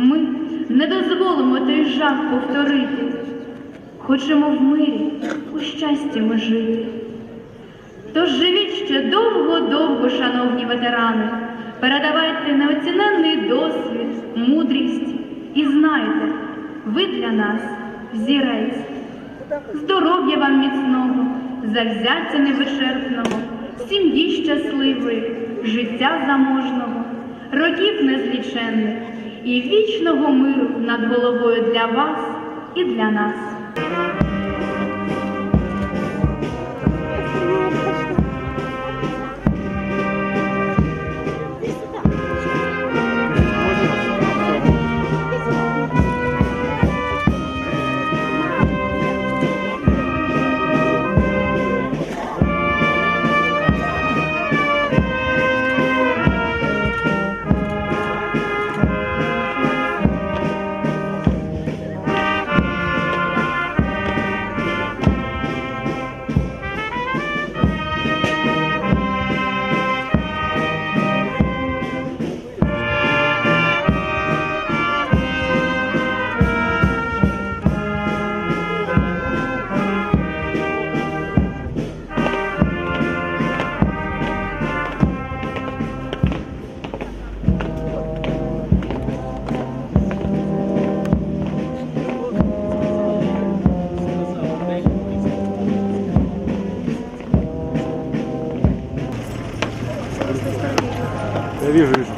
Ми не дозволимо той жах повторити. Хочемо в мирі, у щасті ми жити. Тож живіть ще довго-довго, шановні ветерани, передавайте неоціненний досвід, мудрість і знайте, ви для нас взірець. Здоров'я вам міцного, завзяття невичерпного, сім'ї щасливої, життя заможного, років незліченних і вічного миру над головою для вас і для нас. Я вижу, вижу.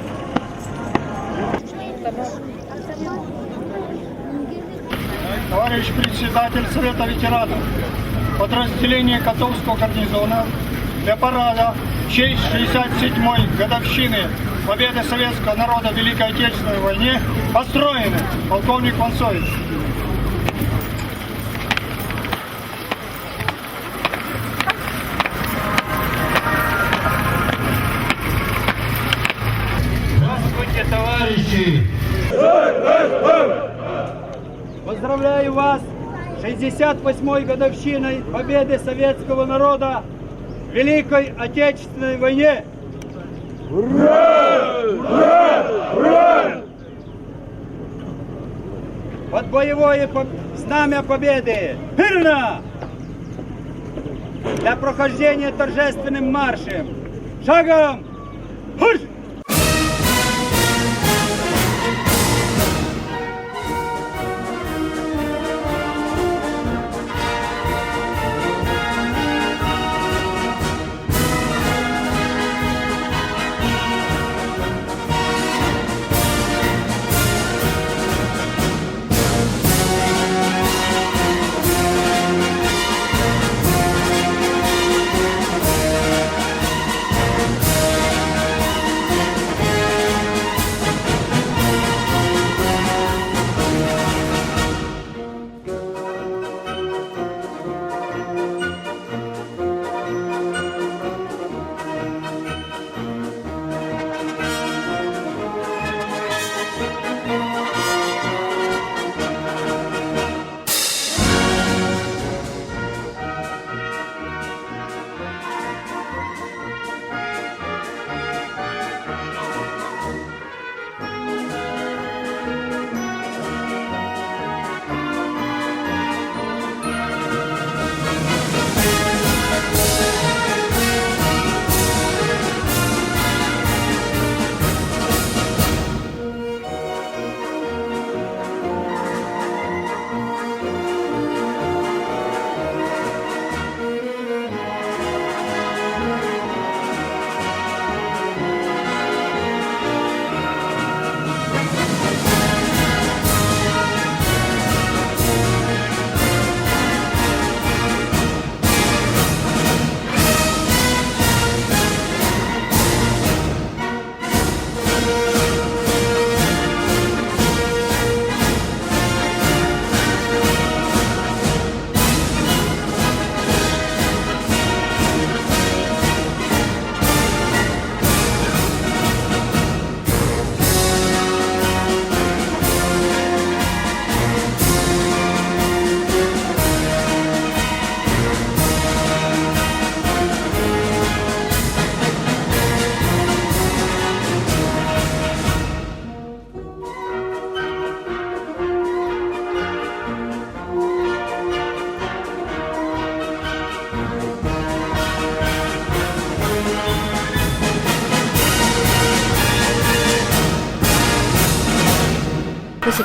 Товарищ председатель Совета ветеранов, подразделение Котовского гарнизона для парада в честь 67-й годовщины победы советского народа в Великой Отечественной войне построены. Полковник Ванцович. Поздравляю вас с 68-й годовщиной победы советского народа в Великой Отечественной войне. Под боевое знамя победы! Мирно! Для прохождения торжественным маршем! Шагом! Марш!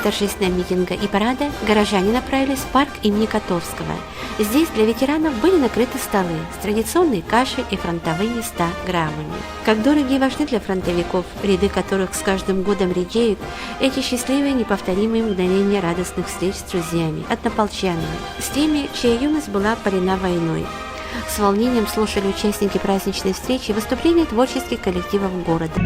Торжественного митинга и парада горожане направились в парк имени Котовского. Здесь для ветеранов были накрыты столы с традиционной кашей и фронтовыми 100 граммами. Как дороги и важны для фронтовиков, ряды которых с каждым годом редеют, эти счастливые неповторимые мгновения радостных встреч с друзьями, однополчанами, с теми, чья юность была парена войной. С волнением слушали участники праздничной встречи выступления творческих коллективов города.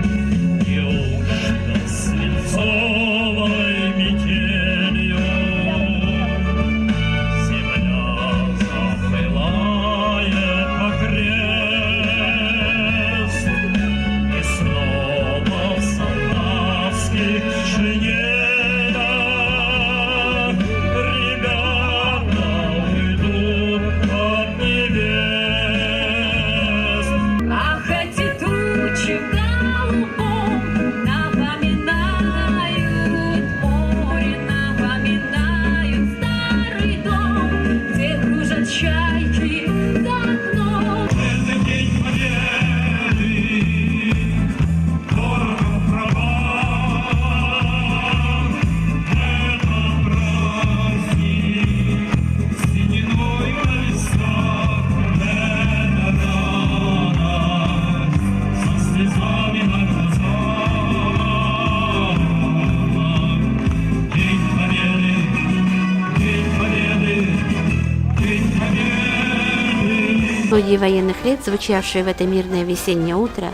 Многие военных лет, звучавшие в это мирное весеннее утро,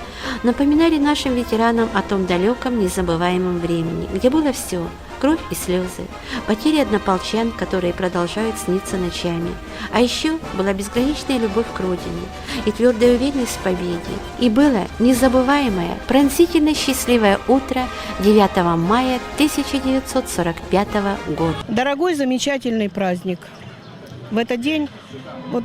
напоминали нашим ветеранам о том далеком, незабываемом времени, где было все – кровь и слезы, потери однополчан, которые продолжают сниться ночами. А еще была безграничная любовь к родине и твердая уверенность в победе. И было незабываемое, пронзительно счастливое утро 9 мая 1945 года. Дорогой, замечательный праздник. В этот день вот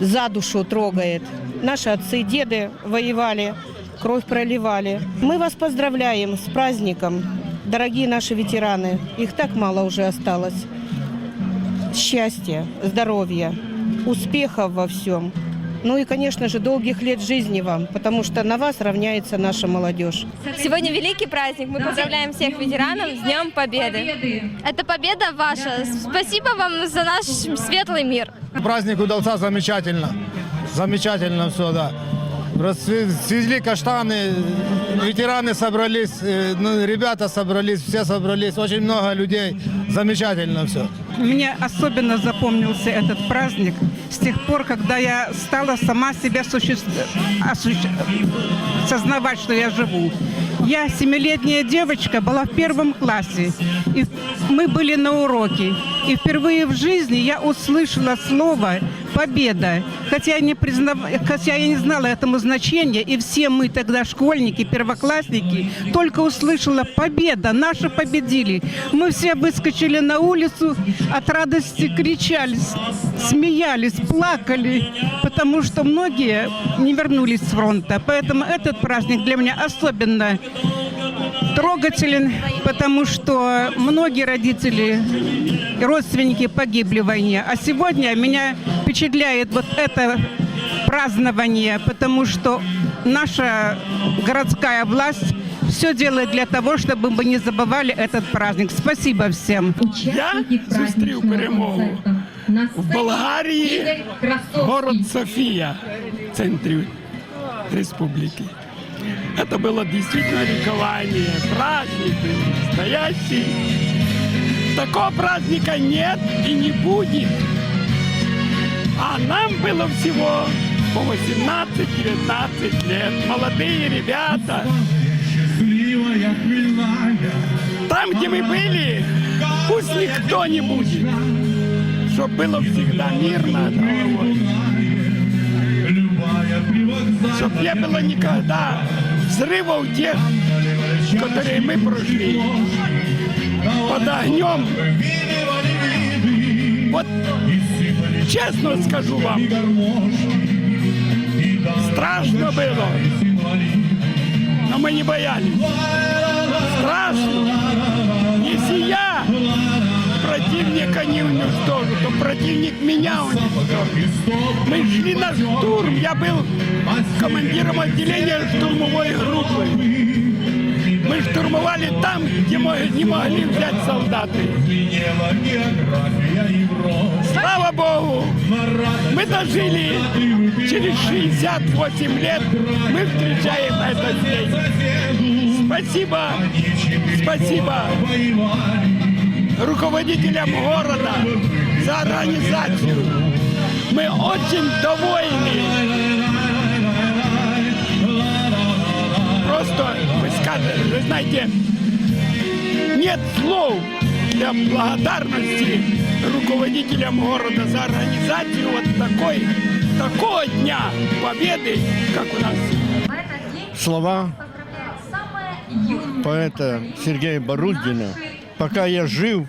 за душу трогает. Наши отцы, деды воевали, кровь проливали. Мы вас поздравляем с праздником, дорогие наши ветераны. Их так мало уже осталось. Счастья, здоровья, успехов во всем. Ну и, конечно же, долгих лет жизни вам, потому что на вас равняется наша молодежь. Сегодня великий праздник. Мы поздравляем всех ветеранов с Днем Победы. Это победа ваша. Спасибо вам за наш светлый мир. Праздник удался замечательно. Замечательно все, да. Расцве- Свезли каштаны, ветераны собрались, э, ну, ребята собрались, все собрались, очень много людей. Замечательно все. Мне особенно запомнился этот праздник с тех пор, когда я стала сама себя суще- осущ- сознавать, что я живу. Я семилетняя девочка, была в первом классе, и мы были на уроке. И впервые в жизни я услышала слово «победа». Хотя я не, признав... Хотя я не знала этому значения, и все мы тогда, школьники, первоклассники, только услышала «победа», наши победили. Мы все выскочили на улицу, от радости кричали, смеялись, плакали, потому что многие не вернулись с фронта. Поэтому этот праздник для меня особенно трогателен, потому что многие родители и родственники погибли в войне. А сегодня меня впечатляет вот это празднование, потому что наша городская власть все делает для того, чтобы мы не забывали этот праздник. Спасибо всем. Я зустрів перемогу в Болгарії, город Софія, в центрі республики. Это было действительно ликование, праздник был настоящий. Такого праздника нет и не будет. А нам было всего по 18-19 лет. Молодые ребята. Там, где мы были, пусть никто не будет. Чтобы было всегда мирно. Чтоб не было никогда взрывов тех, которые мы прошли. Под огнем. Вот честно скажу вам, страшно было. Но мы не боялись. Страшно. Если я противника не уничтожу, то противник меня уничтожит. Мы шли на штурм. Я был командиром отделения штурмовой группы. Штурмовали там, где не могли взять солдаты. Слава Богу, мы дожили через 68 лет, мы встречаем этот день. Спасибо, спасибо руководителям города за организацию. Мы очень довольны. Вы скажете, вы знаете, нет слов для благодарности руководителям города за организацию вот такой, такого дня победы, как у нас. Слова поэта Сергея Боруздина «Пока я жив,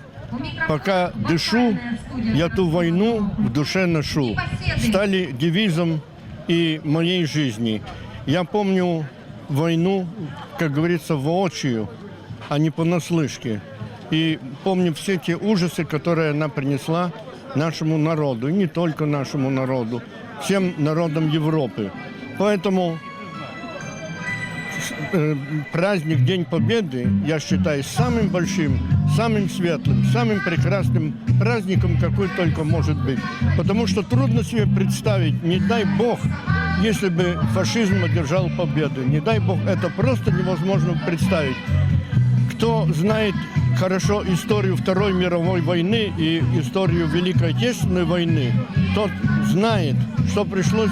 пока дышу, я ту войну в душе ношу» стали девизом и моей жизни. Я помню войну, как говорится, воочию, а не понаслышке. И помню все те ужасы, которые она принесла нашему народу, и не только нашему народу, всем народам Европы. Поэтому э, праздник День Победы, я считаю, самым большим, самым светлым, самым прекрасным праздником, какой только может быть. Потому что трудно себе представить, не дай Бог, если бы фашизм одержал победу. Не дай Бог, это просто невозможно представить. Кто знает хорошо историю Второй мировой войны и историю Великой Отечественной войны, тот знает, что пришлось,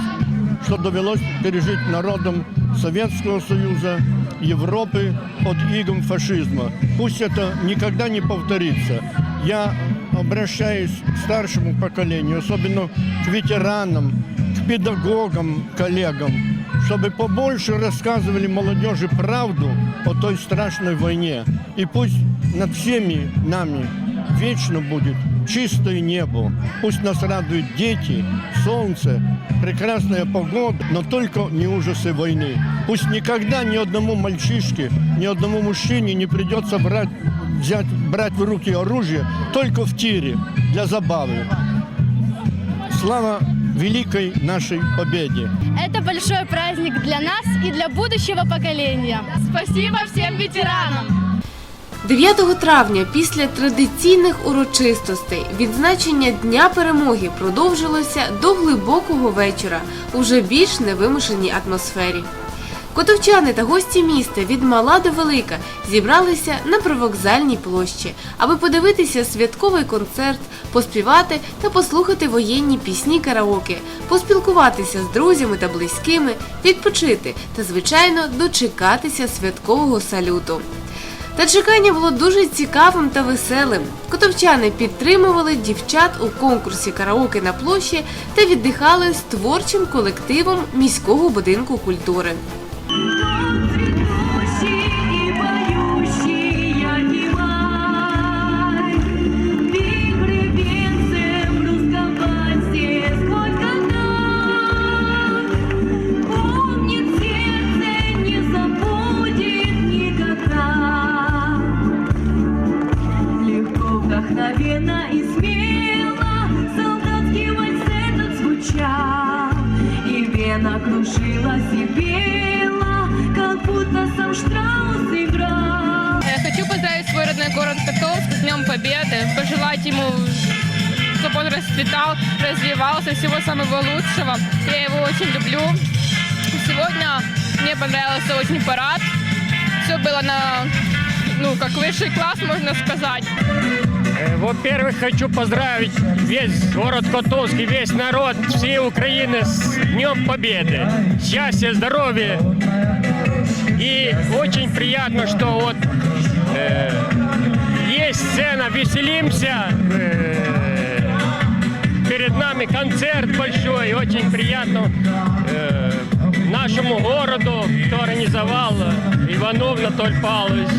что довелось пережить народам Советского Союза, Европы под игом фашизма. Пусть это никогда не повторится. Я обращаюсь к старшему поколению, особенно к ветеранам, педагогам, коллегам, чтобы побольше рассказывали молодежи правду о той страшной войне. И пусть над всеми нами вечно будет чистое небо. Пусть нас радуют дети, солнце, прекрасная погода, но только не ужасы войны. Пусть никогда ни одному мальчишке, ни одному мужчине не придется брать, взять, брать в руки оружие только в тире для забавы. Слава великой нашей победе! Это большой праздник для нас и для будущего поколения. Спасибо всем ветеранам! 9 травня після традиційних урочистостей відзначення Дня перемоги продовжилося до глибокого вечора уже більш невимушеній атмосфері. Котовчани та гості міста від мала до велика зібралися на привокзальній площі, аби подивитися святковий концерт, поспівати та послухати воєнні пісні караоке, поспілкуватися з друзями та близькими, відпочити та, звичайно, дочекатися святкового салюту. Та чекання було дуже цікавим та веселим. Котовчани підтримували дівчат у конкурсі караоке на площі та віддихали з творчим колективом міського будинку культури. Днем Победы, пожелать ему, чтобы он расцветал, развивался, всего самого лучшего. Я его очень люблю. Сегодня мне понравился очень парад. Все было на, ну, как высший класс, можно сказать. Э, Во-первых, хочу поздравить весь город Котовский, весь народ всей Украины с Днем Победы. Счастья, здоровья. И очень приятно, что вот э, есть сцена, веселимся. э, перед нами концерт большой. Очень приятно э, нашему городу, кто организовал, Иванов Анатолий Павлович.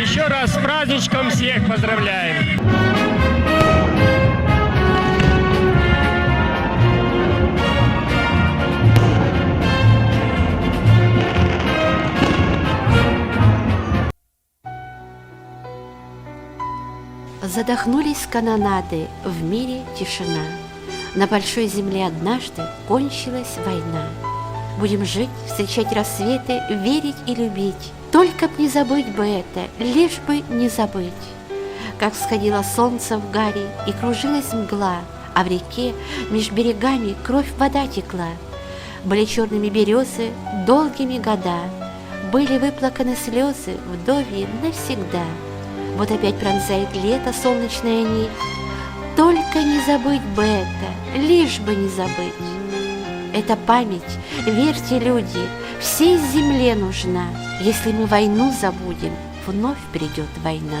Еще раз с праздничком всех поздравляем. Задохнулись канонады, в мире тишина. На большой земле однажды кончилась война. Будем жить, встречать рассветы, верить и любить. Только б не забыть бы это, лишь бы не забыть. Как всходило солнце в гаре и кружилась мгла, а в реке меж берегами кровь вода текла. Были черными березы долгими года, были выплаканы слезы вдовьи навсегда. Вот опять пронзает лето солнечная нить, только не забыть бы это, лишь бы не забыть. Эта память, верьте, люди, всей земле нужна. Если мы войну забудем, вновь придет война.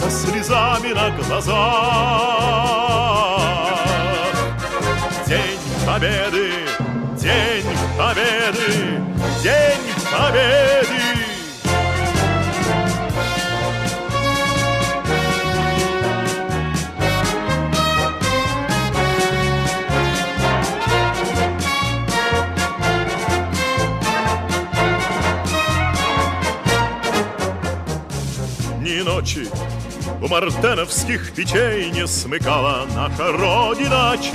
со слезами на глазах. День Победы, День Победы, День Победы у мартеновских печей не смыкала наша Родина честь.